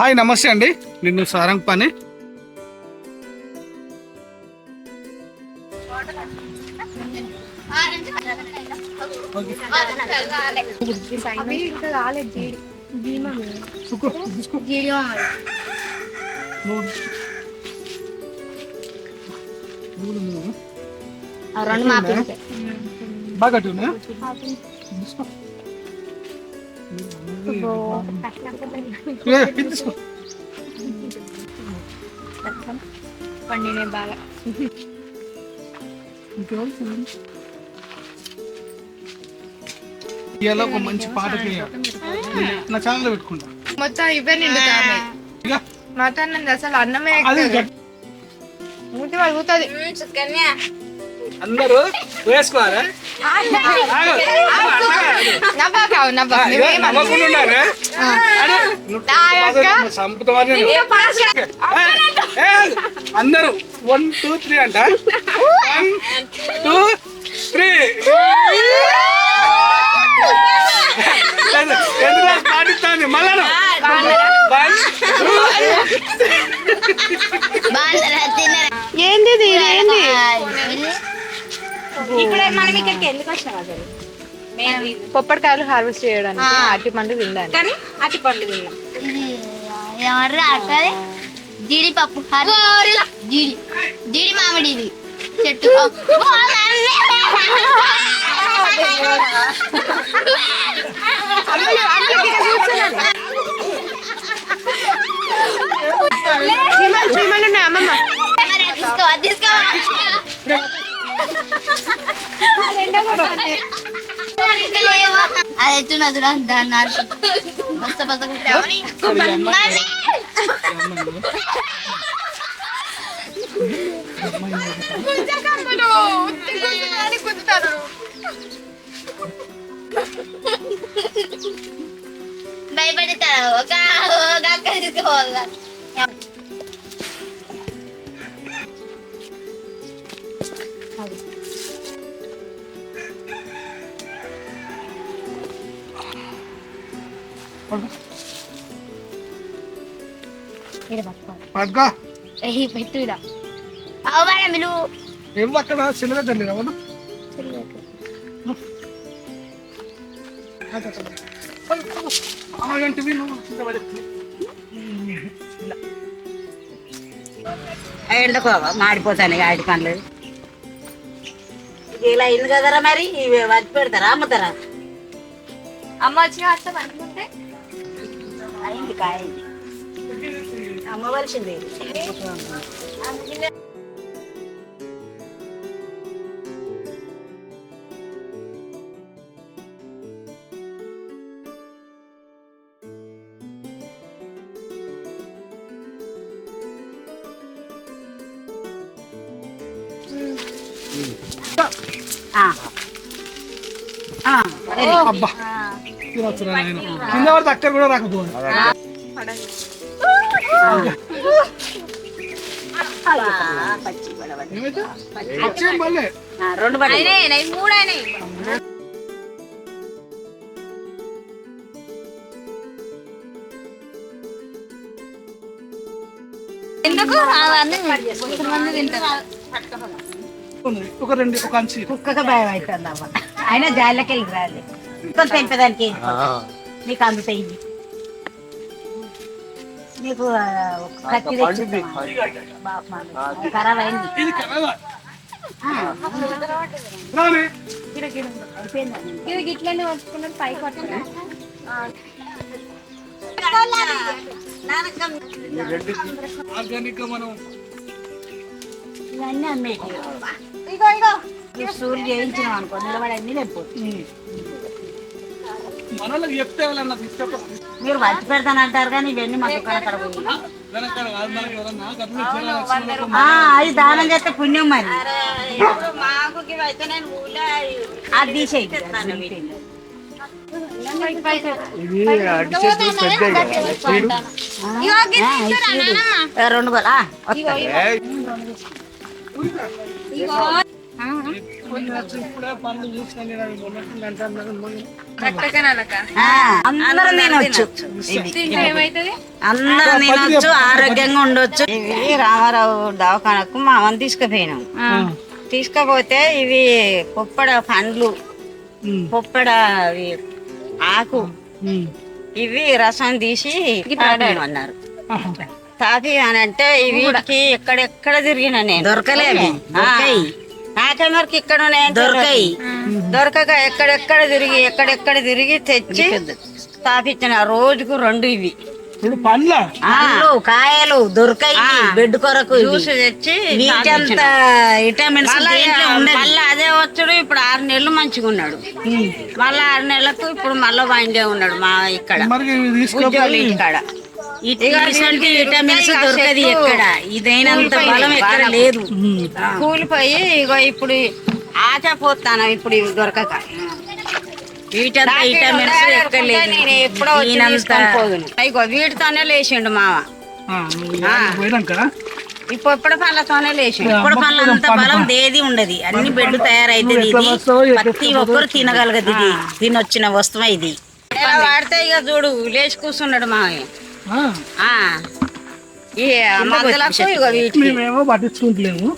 Hi నమస్తే అండి. నిన్ను సారంగ్ పని. బాగా పండినే బాగా. ఇవాళ ఒక మంచి పాట నా ఛానల్లో పెట్టుకుంటా. మొత్తం ఇవే నిండుతాయి మటన్ నుండి అసలు అన్నమే. మూతి పలుగుతుంది అందరూ వేసుకోవాలి? అందరూ వన్ టూ త్రీ అంట వన్ టూ త్రీ ఎందుకు పాటిస్తాను మళ్ళా వన్ టూ ఏంది ఇది? ఏంది ఇప్పుడే మనం ఇక్కడికి ఎందుకు వచ్చినాం అసలు? పొప్పటికాయలు హార్వెస్ట్ చేయడానికి అట్టి పండు తినడానికి. కానీ అట్టి పండు తిన్నాం. ఏమర్రా అక్కడే జీడిపప్పు. జీడి. జీడి మామిడి ఇది చెట్టు అది ఎత్తున్నది దాన్ని నరికి బస్త బస్త కుట్టామని భయపడతారు ఒక ఒక అక్క తీసుకోవాలి పట్టుకో. పెట్టు ఏం చిన్నగా నువ్వు. ఎందుకో మాడిపోతాను ఆడి పనులు. ఇది ఇలా అయింది కదరా మరి? ఇవి వచ్చి పెడతారా అమ్ముతారా? అమ్మ వచ్చి వస్తే పట్టుకుంటే అయింది కాయ అమ్మవలసింది. అబ్బా. తినొచ్చురా నాయన. కింద పడితే అక్కడ కూడా ఆ, రెండు పడి మూడు అయినాయి ఎందుకు? అవన్నీ కొంతమంది తింటారు. ఉంది. ఒక రెండు ఒక అంచి. కుక్కగా భయం అవుతుంది అమ్మ అయినా జాయిలోకి వెళ్ళి రాలి. కొంత తెంపదానికి నీకు అందుతాయి. నీకు కత్తి. అది ఖరాబ్ అయింది ఇది గిట్లనే వచ్చుకున్నది పైకి మనం ఇవన్నీ అమ్మేటి ఇగో ఇగో స్టోర్ చేయించినాం అనుకో నిలబడి అన్ని లేకపోతే చెప్తే వాళ్ళన్నా తీసుకెళ్తాం మీరు వచ్చి పెడతాను అంటారు కానీ ఇవన్నీ మాకు. అది దానం చేస్తే పుణ్యం మరి. అది తీసేయి. రెండు గోలా అందరం తినొచ్చు. ఇవి అందరం తినొచ్చు ఆరోగ్యంగా ఉండొచ్చు. ఇవి రామారావు దవాఖానకు మా అమ్మని తీసుకుపోయినాం. తీసుకపోతే ఇవి పొప్పడ పండ్లు పొప్పడ ఆకు. ఇవి రసం తీసి ఆహా. తాపి అని అంటే వీటికి ఎక్కడెక్కడ తిరిగిన నేను. దొరకలేదు నాకెమరికి ఇక్కడ దొరకాయి. దొరకక ఎక్కడెక్కడ తిరిగి ఎక్కడెక్కడ తిరిగి తెచ్చి తాపించిన రోజుకు రెండు ఇవి. పండ్ల? కాయలు దొరకాయి బెడ్ కొరకు జ్యూస్ తెచ్చి వీటంత విటమిన్స్ మళ్ళీ అదే వచ్చాడు ఇప్పుడు ఆరు నెలలు మంచిగా ఉన్నాడు. మళ్ళీ ఆరు నెలలకు ఇప్పుడు మళ్ళీ వాయిండే ఉన్నాడు మా ఇక్కడ. ఉద్యోగులు ఇక్కడ. ఇటువంటి విటమిన్స్ దొరకది ఎక్కడ? ఇదైనంత బలం ఎక్కడ లేదు. కూలిపోయి ఇగో ఇప్పుడు ఆశ పోతాను ఇప్పుడు ఇవి దొరకక. వీటంతా విటమిన్స్ ఎక్కడ లేదు. ఈయనంత ఇగో వీటితోనే లేచిండు పోయినాక ఇప్పుడు ఇప్పుడు పళ్ళతోనే లేచిండు. ఇప్పుడు పళ్ళ అంత బలం దేది ఉండదు. అన్ని బెడ్ తయారైతుంది ఇది ప్రతి ఒక్కరు తినగలగదు ఇది తినొచ్చిన వస్తువు ఇది. వాడితే ఇక చూడు లేచి కూర్చున్నాడు ఆ. ఈ మందులకు ఇగో వీటికి. మేమేమో పట్టించుకుంటలేము.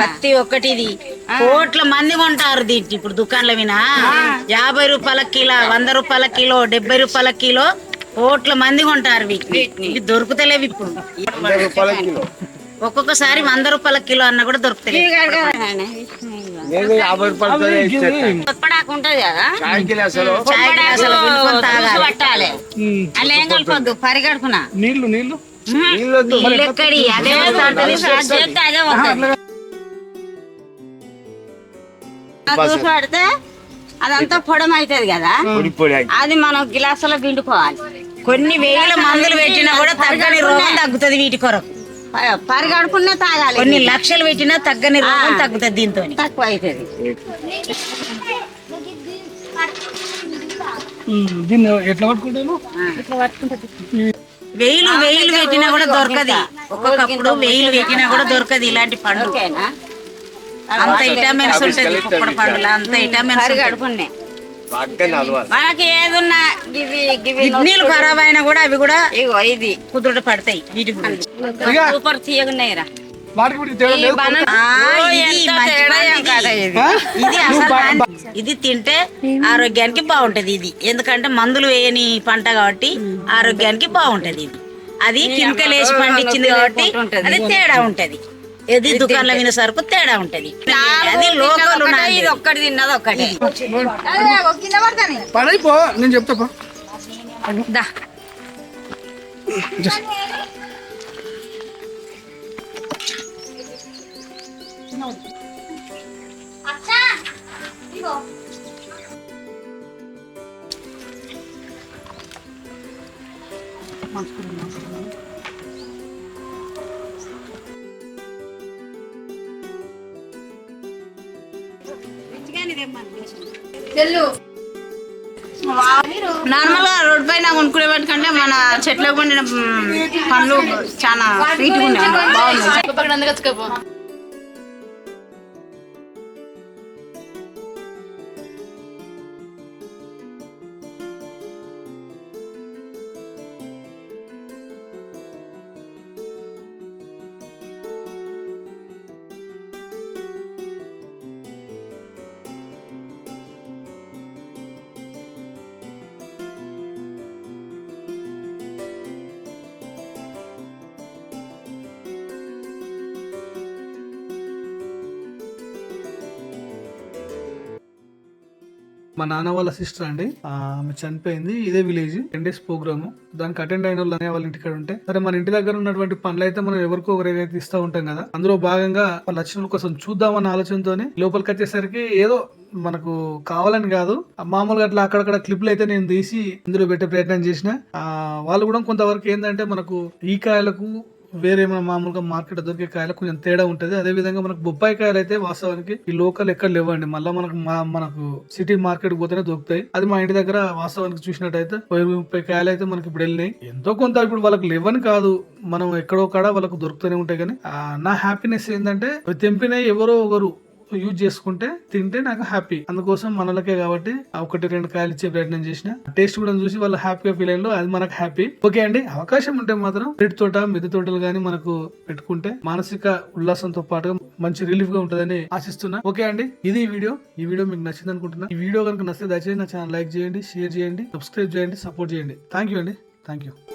ప్రతి ఒక్కటి ఇది కోట్ల మంది కొంటారు దీంట్లో ఇప్పుడు దుకాణాల వినా యాభై రూపాయల కిలో వంద రూపాయల కిలో డెబ్బై రూపాయల కిలో కోట్ల మంది కొంటారు వీటిని. దొరుకుతలేవు ఇప్పుడు. ఒక్కొక్కసారి వంద రూపాయల కిలో అన్న కూడా దొరుకుతలేదు. పప్పడాకు ఉంటది కదా? చాయ్ గ్లాసులో పిండుకొని తాగాలి. పట్టాలి. ఉమ్, అలా ఏం కలపొద్దు? పరిగడుపున నీళ్ళు నీళ్ళు నీళ్ళు ఎక్కడి? అదే వస్తుంది, సాధ్యం చేస్తే అదే వస్తుంది చూసి పడితే అదంతా పొడం అవుతుంది కదా అది మనం గిలాసులో పిండుకోవాలి. కొన్ని వేల మందులు పెట్టినా కూడా తగ్గని రోగం తగ్గుతుంది వీటి కొరకు. పరిగడుపునే తాగాలి. కొన్ని లక్షలు పెట్టినా తగ్గని రోగం తగ్గుతుంది దీంతో తక్కువ అవుతుంది దీన్ని ఎట్లా పట్టుకుంటాను వెయిలు వెయిలు పెట్టినా కూడా దొరకది. ఒక్కొక్కప్పుడు వెయిలు పెట్టినా కూడా దొరకది ఇలాంటి పండు. అంత విటమిన్స్ ఉంటది. పండులో అంత విటమిన్స్ గడుపునే మనకి ఏదున్నా గివి గివి కిడ్నీలు ఖరాబ్ అయినా కూడా అవి కూడా ఇగో ఇది. కుదుట పడతాయి. వీటి సూపర్ తీయగున్నాయిరా. వాటికి వీటికి తేడా లేదు. ఆ, ఇది మంచి పండు ఇది. ఇది అసలు పండు. ఇది తింటే ఆరోగ్యానికి బాగుంటది ఇది. ఎందుకంటే మందులు వేయని పంట కాబట్టి ఆరోగ్యానికి బాగుంటది ఇది. అది కిందకి లేచి పండించింది కాబట్టి అది తేడా ఉంటది. ఇది దుకాణంలో విన సరుకు తేడా ఉంటది. అది లోకల్ ఇది ఒక్కటి తిన్నది ఒక్కటి పడైపో నేను చెప్తా పో. నార్మల్గా రోడ్ పైన కొనుక్కునే వాటికంటే మన చెట్లకు పండిన పండ్లు చాలా స్వీట్ ఉన్నాయి మా నాన్న వాళ్ళ సిస్టర్ అండి. ఆమె చనిపోయింది. ఇదే విలేజ్ టెన్ డేస్ ప్రోగ్రామ్ దానికి అటెండ్ అయిన వాళ్ళు అనే వాళ్ళ ఇంటికాడ ఉంటే సరే మన ఇంటి దగ్గర ఉన్నటువంటి పనులు అయితే మనం ఎవరికో ఒకరికైతే ఇస్తూ ఉంటాం కదా అందులో భాగంగా వాళ్ళు వచ్చిన కోసం చూద్దామన్న ఆలోచనతోనే లోపలికి వచ్చేసరికి ఏదో మనకు కావాలని కాదు. ఆ మామూలుగా అట్లా అక్కడక్కడ క్లిప్లు అయితే నేను తీసి ఇందులో పెట్టే ప్రయత్నం చేసిన. వాళ్ళు కూడా కొంతవరకు ఏంటంటే మనకు ఈ కాయలకు వేరే మన మామూలుగా మార్కెట్ దొరికే కాయలు కొంచెం తేడా ఉంటది. అదే విధంగా మనకు బొప్పాయి కాయలు అయితే వాస్తవానికి ఈ లోకల్ ఎక్కడ లేవండి. మళ్ళీ మనకు మా మనకు సిటీ మార్కెట్ పోతేనే దొరుకుతాయి. అది మా ఇంటి దగ్గర వాస్తవానికి చూసినట్టయితే ఇరవై ముప్పై కాయలు అయితే మనకి ఇప్పుడు వెళ్ళినాయి. ఎంతో కొంత ఇప్పుడు వాళ్ళకి లేవని కాదు. మనం ఎక్కడో కాడ వాళ్ళకు దొరుకుతూనే ఉంటాయి కానీ నా హ్యాపీనెస్ ఏంటంటే అవి ఎవరో ఒకరు యూజ్ చేసుకుంటే తింటే నాకు హ్యాపీ అందుకోసం మనలకే కాబట్టి ఆ ఒకటి రెండు కాయలు ఇచ్చే ప్రయత్నం చేసిన. టేస్ట్ కూడా చూసి వాళ్ళు హ్యాపీగా ఫీల్ అయ్యారు అది మనకు హ్యాపీ ఓకే అండి అవకాశం ఉంటే మాత్రం రెడ్ తోట మిద్దె తోటలు కానీ మనకు పెట్టుకుంటే మానసిక ఉల్లాసంతో పాటుగా మంచి రిలీఫ్గా ఉంటుందని ఆశిస్తున్నా. ఓకే అండి ఇది ఈ వీడియో. ఈ వీడియో మీకు నచ్చింది అనుకుంటున్నా. ఈ వీడియో కనుక నచ్చితే దయచేసి నా ఛానల్ లైక్ చేయండి షేర్ చేయండి సబ్స్క్రైబ్ చేయండి సపోర్ట్ చేయండి. థ్యాంక్ యూ అండి. Thank you